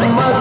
the mother.